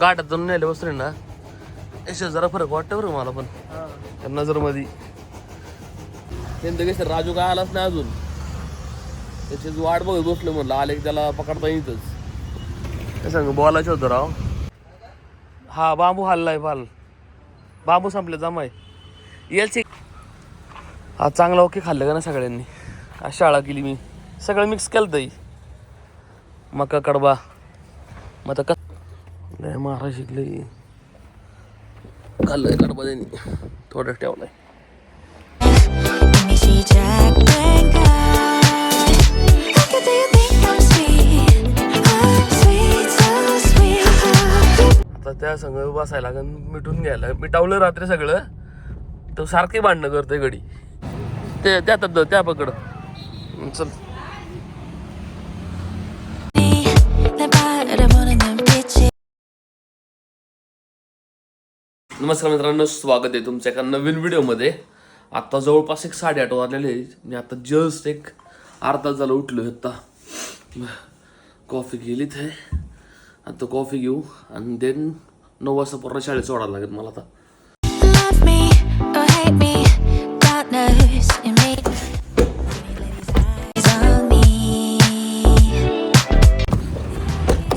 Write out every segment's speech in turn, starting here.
गाठात जाऊन न्यायला बसले ना याच्यात जरा फरक वाटतं बरं मला पण? त्या नजरमध्ये. त्यांचं कसं राजू काय आलाच नाही अजून. त्याची वाट बघत बसलो म्हणलं आले की त्याला पकडता येतच. सांग बोलायचं होतं राव. हा बांबू हल्लाय फाल बांबू संपले जमाय येलची हा चांगला ओके खाल्लं का ना सगळ्यांनी? शाळा केली मी. सगळं मिक्स केलं तरी मका कडबा. मग आता लय महाराज शिकले. खाल्लंय कडबा त्यांनी थोडं ठेवलंय. आता त्या संग बसायला लागन मिटून घ्यायला मिटावलं रात्री सगळं. तो सारखी भांडणं करतोय घडी. ते त्या तब्द त्या पकड. चल. नमस्कार मित्रांनो स्वागत आहे तुमच्या एका नवीन व्हिडिओमध्ये. आत्ता जवळपास एक साडेआठ वाजलेले आहेत. मी आता जस्ट एक अर्धा झालं उठलो आता. कॉफी गेली ते आता कॉफी घेऊ आणि देन नऊ वाजता पूर्ण शाळेत सोडायला लागेल मला आता.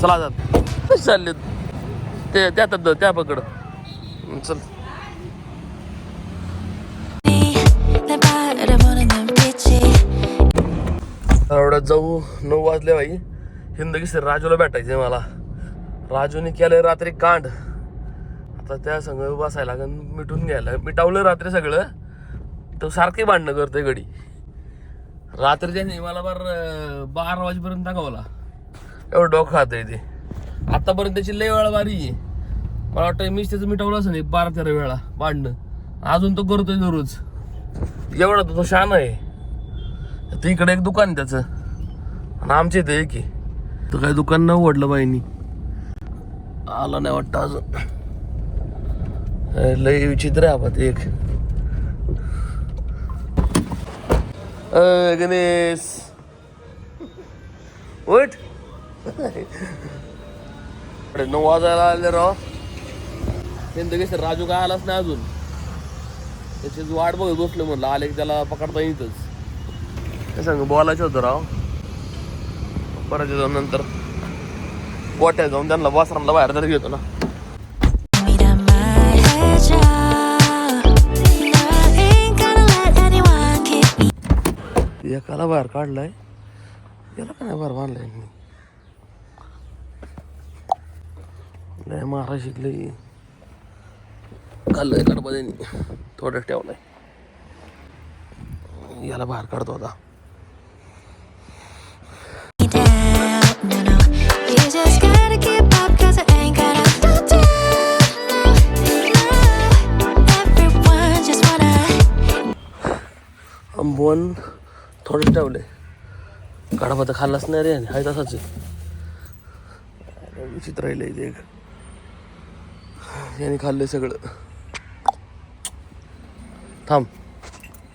चला जात चालले ते त्या त्या पकड. चल एवढ्यात जाऊ. नऊ वाजले बाई हिंदगीस राजूला भेटायचे मला. राजूने केलं रात्री कांड. आता त्या संघ बसायला लागेल मिटून घ्यायला मिटावलं रात्री सगळं. तो सारखी भांडणं करते घडी. रात्री त्याने मला बार बारा वाजेपर्यंत दाखवला. एवढं डोकं खात ते. आतापर्यंत त्याची लय वेळा बारी आहे. मला वाटतं मीच त्याचं मिटवलं असं नाही बारा तेरा वेळा भांडणं. अजून तो करतोय दररोज. एवढा तो तो शान आहे. तर इकडे एक दुकान त्याचं. आणि आमच्या इथे एक आहे. तर काही दुकान नाही उघडलं बाईनी. आला नाही वाटतं अजून. लई लय विचित्र आहे आपण एक. गणेश. उठ. नऊ वाजायला आले राव. त्यांचं कसं राजू काय आलाच नाही अजून. त्याची वाट बघत बसलो म्हणलं आले की त्याला पकडता येतच. ते सांग बोलायचं होतं राव. परत जाऊन नंतर गोट्या जाऊन त्यांना वासरांना बाहेर तरी घेतो ना. एकाला बाहेर काढलाय याला का नाही बाहेर बांधलाय? मी लय मारा शिकले. खाल्लं आहे कडबद्यांनी थोडं ठेवलं आहे याला बाहेर काढतो आता. आंबवण थोडंच ठेवलं आहे तर खाल्लाच नाही रे आहे. तसाच विचित्र राहिलं आहे एक याने खाल्लं सगळं. थांब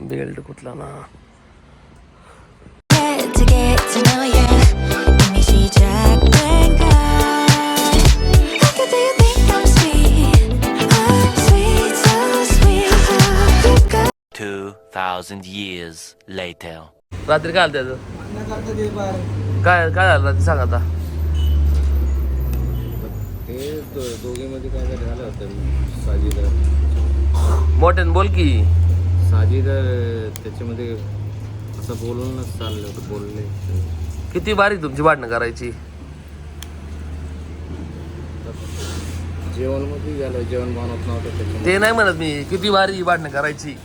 बेल्ट कुठला ना Get to get to know you. Let me see Jack Blank Look at do you think I'm sweet? I'm sweet, so sweet. You got 2,000 years later. रात्री काय आलं त्याचं काय काय झालं रात्री सांग आता ते दो- दोघीमध्ये काय काय झालं होतं साजिद मोठ्यान बोल की. साजिद त्याच्यामध्ये असं बोलूनच चाललं होतं बोलले. किती बारी तुमची भांडणं करायची? जेवणमध्ये झालं जेवण बनवत नव्हतं त्याच्यामध्ये. ते नाही म्हणत मी किती बारी भांडणं करायची?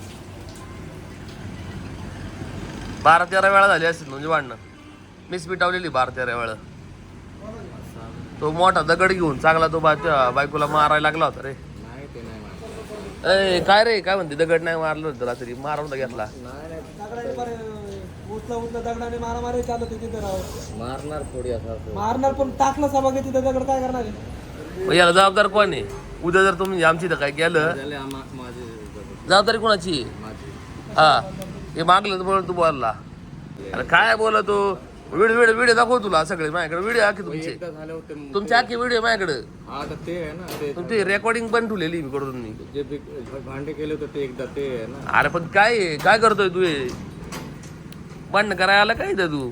बारा तेरा वेळा झाली असतील म्हणजे भांडणं. मीच पिटावलेली बारा तेरा वेळा. तो मोठा दगड घेऊन चांगला तो बा त्या बायकोला मारायला लागला होता रे. काय रे काय म्हणते? दगड नाही मारलं होतं रात्री. मारून घेतला दगडाने बरे उचला उचला दगडाने मारामारी चालत होती तिथे राव मारणार थोडी असं मारणार पण टाकलं सभा तिथे दगड काय करणार आहे? मग याला जबाबदार कोण आहे? उद्या जर तुम्ही आमची इथं काय आम्हा माझे जबाबदारी. कोणाची? आहे? माझे. हा. हे मागलं तर म्हणून तू बोलला. अरे काय बोला तू व्हिडिओ व्हिडिओ व्हिडिओ दाखव तुला सगळे माझ्याकडे. व्हिडिओ आखे तुमचे. एकदा झाले होते मग तुमचे आखे व्हिडिओ माझ्याकडे. हा आता ते आहे ना ते तुमची रेकॉर्डिंग पण ठेवलेली मी कडून मी. जे भांडे केले होते ते एकदा ते आहे ना. अरे पण काय आहे? काय करतोय तू हे? भांडण करायला आला काय इथं तू?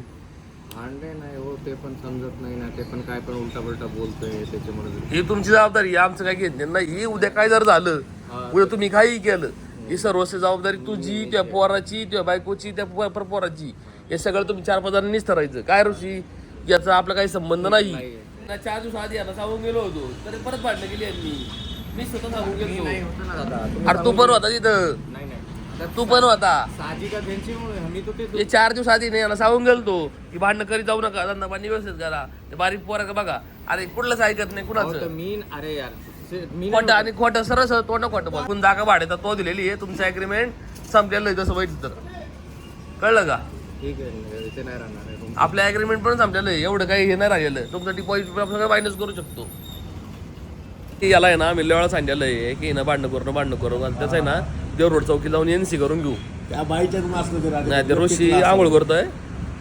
भांडे नाही हो ते पण समजत नाही ना ते पण काय पण उलटा पलटा बोलतोय त्याच्यामुळे ही तुमची जबाबदारी आहे, आमचं काय घेत नाही. ही उद्या काय जर झालं उद्या तुम्ही काही केलं ही सर्वस्व जबाबदारी तुझी त्या पोराची त्या बायकोची त्या पो- पर- पोराची. हे सगळं तुम्ही चार पाच जणांनीच ठरायचं काय ऋषी? याचा आपला काही संबंध नाही. ना चार दिवस आधी याला सांगून गेलो होतो. तरी परत भांडणं केली यांनी. मी स्वतः सांगून गेलो. अरे तू पण होता तिथं. तू पण होता. ते चार दिवस आधी नाही याला सांगून गेलो तो की भांडणं करीत जाऊ नका. धंदा पाणी व्यवस्थित करा. ते बारीक पोरा का बघा. अरे कुठलंच ऐकत नाही कुणाचं. मी अरे यार खोटं आणि खोटं सरळ सरळ तोंड खोटं. आपण जागा भाड्याचा तो दिलेली आहे. तुमचं अग्रीमेंट संपलेलं आहे तसं तर. कळलं का? ठीक आहे इथे नाही राहणार आहे room. आपलं अग्रीमेंट पण संपलेलं आहे. एवढं काही हे नाही राहिलेलं. तुमचं डिपॉझिट सगळं मायनस करू शकतो. की याला आहे ना मी वेळा सांगितलेलं आहे की ना भांडणं करू भांडणं करू. आणि त्याचं आहे ना देव रोड चौकी जाऊन एन सी करून घेऊ. त्या बाईच्या नाही ते ऋषी आंघोळ करतोय.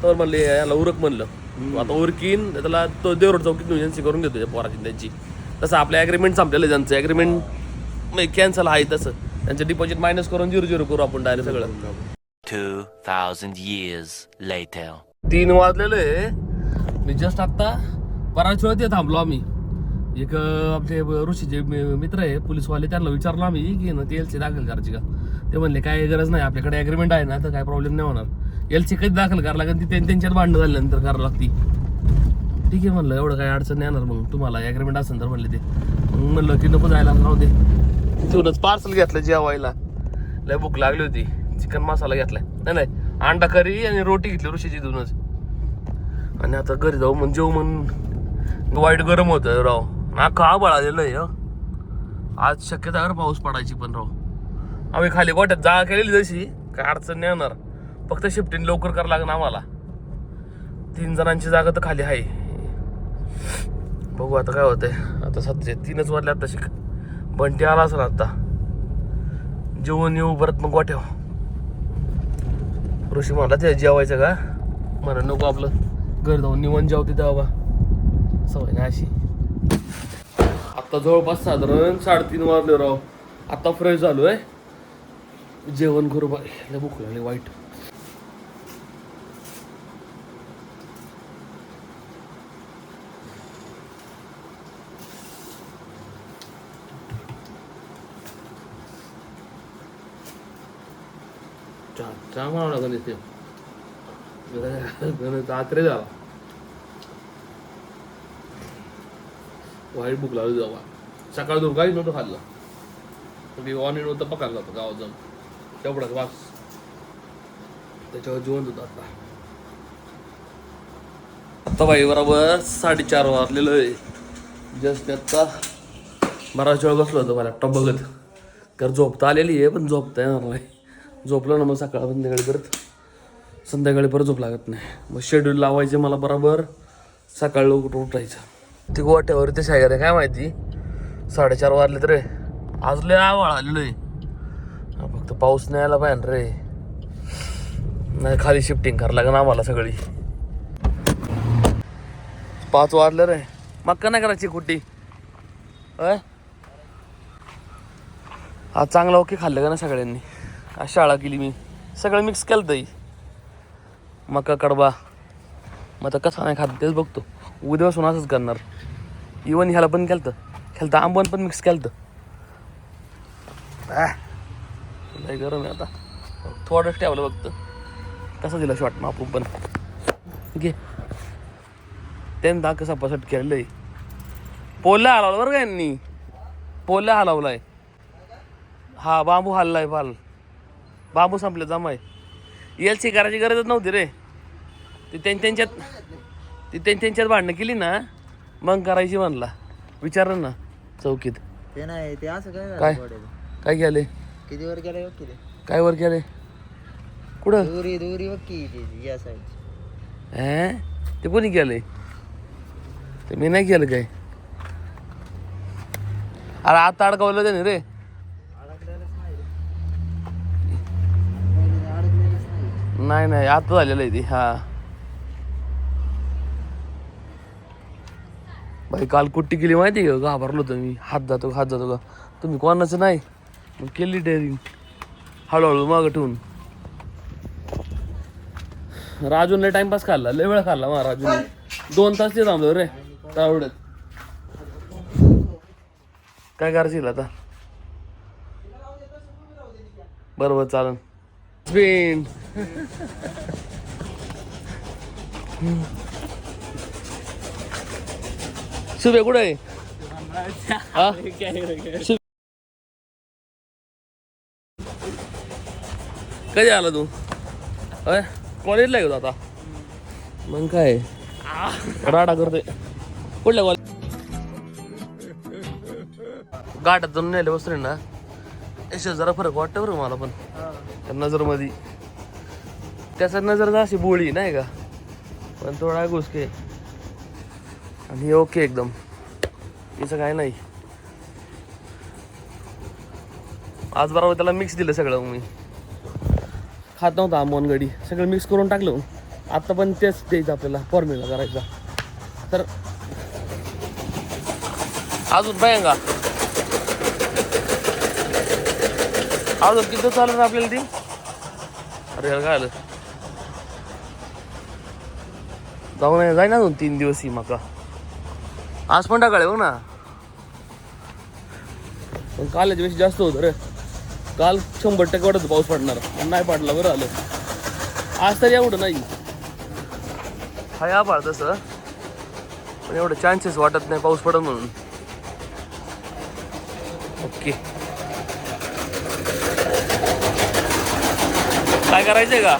तर म्हणले याला उरक म्हणलं. आता उरकीन त्याला तो देवरोड चौकीत एजन्सी करून घेतो त्या पोराची त्यांची. तसं आपलं ॲग्रीमेंट संपलेलं आहे त्यांचं. ॲग्रीमेंट कॅन्सल आहे तसं. त्यांचं डिपॉझिट मायनस करून झिरो झिरो करू आपण डायरेक्ट सगळं. 2,000 years later. तीन वाजलेले मी जस्ट आता बराच वेळ ते थांबलो आम्ही. एक आपले ऋषीचे मित्र आहे पोलीसवाले त्यांना विचारलं आम्ही की ना ते एल सी दाखल करायची का? ते म्हणले काय गरज नाही आपल्याकडे अग्रीमेंट आहे ना तर काय प्रॉब्लेम नाही होणार. एल सी कधी दाखल करायला लागेल ती त्यांच्यात भांडणं झाल्यानंतर करावं लागती. ठीक आहे म्हणलं एवढं काय अडचण नाही येणार मग तुम्हाला अग्रीमेंट असेल तर म्हणले ते. मग म्हणलं की नको जायला राहू दे. तिथूनच पार्सल घेतलं जेवायला. लय भूक लागली होती. चिकन मसाला घेतलाय. नाही नाही अंडा करी आणि रोटी घेतली ऋषीची दोनच आणि आता घरी जाऊ म्हणजे जेव म्हणून वाईट गरम होतं राव. नाका आबाळ आलेलं आहे आज शक्यता आहे पाऊस पडायची पण राव. आम्ही खाली गोट्यात जागा केलेली जशी काय अडचण नाही येणार. फक्त शिफ्टिंग लवकर करावं लागणार आम्हाला. तीन जणांची जागा तर खाली आहे. बघू आता काय होतंय. आता सध्या तीनच वाजले आता शिक बंटी आला असेल आता. जेवण येऊ परत मग गोठ्याव ऋषी म्हणला ते जेवायचं का? म्हणा नको आपलं घर जाऊन निवण जेवते तिथं बाबा सवय नाही अशी. आता जवळपास साधारण साडेतीन वाजले राव. आता फ्रेश झालो आहे जेवण करू बाय लय भूक लागली वाईट. चहा चहा म्हणावं लागेल रात्री जावा. वाईट भूक लागली जावा. सकाळ दोन काहीच नव्हतं खाल्लं. मी ऑन इन होतं पकडलं होतं गावात जाऊन तेवढाच वास त्याच्यावर जिवंत होतं आता. आता बाई बरोबर साडेचार वाजलेलं आहे. जस्ट आता बराच वेळ बसलो होतो मला लॅपटॉप बघत. तर झोपता आलेली आहे पण झोपता येणार नाही. झोपलं ना मग सकाळ संध्याकाळी परत. संध्याकाळी परत झोप लागत नाही. मग शेड्यूल लावायचे मला बरोबर. सकाळी लवकर उठायचं. ते गोट्यावर ते शायर आहे काय माहिती? साडेचार वाजले तर रे. आज लय आवाळ आलेलो आहे. फक्त पाऊस नाही आला पाहिजे रे. नाही खाली शिफ्टिंग करावं लागेल आम्हाला सगळी. पाच वाजले रे. मक्का नाही करायची कुठे? अय? आज चांगला ओके खाल्लं का ना सगळ्यांनी? शाळा केली मी. सगळं मिक्स केलं तरी मका कडबा. मग आता कसा नाही खात तेच बघतो. उद्यापासून असंच करणार. इवन ह्याला पण केलं ह्याला तर आंबण पण मिक्स केलं लय गरम आहे आता. थोडंच ठेवलं बघतं कसं दिला शॉट मग आपण पण. घे. त्यानं दाग कसा पसट केलेलं आहे पोलला हलवलं बरं का यांनी? पोलला हलवलाय. हा बांबू हल्लाय पाल बांबू संपले जमाय. एल सी करायची गरजच नव्हती रे. ती त्यां त्यांच्यात ती त्यां त्यांच्यात भांडणं केली ना मग करायची म्हणला. विचारलं ना चौकीत. ते नाही ते असं काय काय? गोड्याचं? काय केले? किती वर गेलं बघ किती काय वर केले? कुठं? दुरी दुरी बघ की ती या साईड हे ते कोणी केलंय ते मी नाही केलं काय? अरे आता अडकवलं त्याने रे. नाही नाही आता झालेलं आहे ती हा. भाई काल कुट्टी केली माहिती का? घाबरलो होतो मी. हात जातो हात जातो का? तुम्ही कोणाचं नाही. मग केली डेअरिंग हळूहळू मागं ठेवून. राजूने टाइमपास खाल्ला. लय वेळ खाल्ला मग राजून. दोन तास ते थांबलो रे तावडत. काय करायचं आता? बरोबर चालन. Been. सुबे कुठे आहे हा? शुभे- कधी आला तू अय कॉलेजला आहे का तू आता मग काय राडा करतोय कुठल्या कॉलेज गाठातून नेले बसले ना याच्यात जरा फरक वाटतं बरं मला पण त्या नजरमध्ये. त्याचा नजर अशी बोळी नाही का? पण थोडा घुसके. आणि ओके एकदम. तिचं काय नाही. आज बरोबर त्याला मिक्स दिलं सगळं मी. खात नव्हता मोन गडी सगळं मिक्स करून टाकलं आता पण तेच द्यायचं आपल्याला फॉर्म्युला करायचा. तर अजून भयंका अजून किती चालू आपल्याला ती अरे यार काय आलं जाऊन आहे- जाईना अजून तीन दिवस ही मका. आज पण टाकाळे बघ ना. पण कालच्या वेळेस जास्त होतं रे. काल शंभर टक्के वाटत पाऊस पडणार. पण नाही पडला बरं आलं आज तरी एवढं नाही. हाय आभाळ तसं. पण एवढं चान्सेस वाटत नाही पाऊस पडत म्हणून. ओके. काय करायचंय का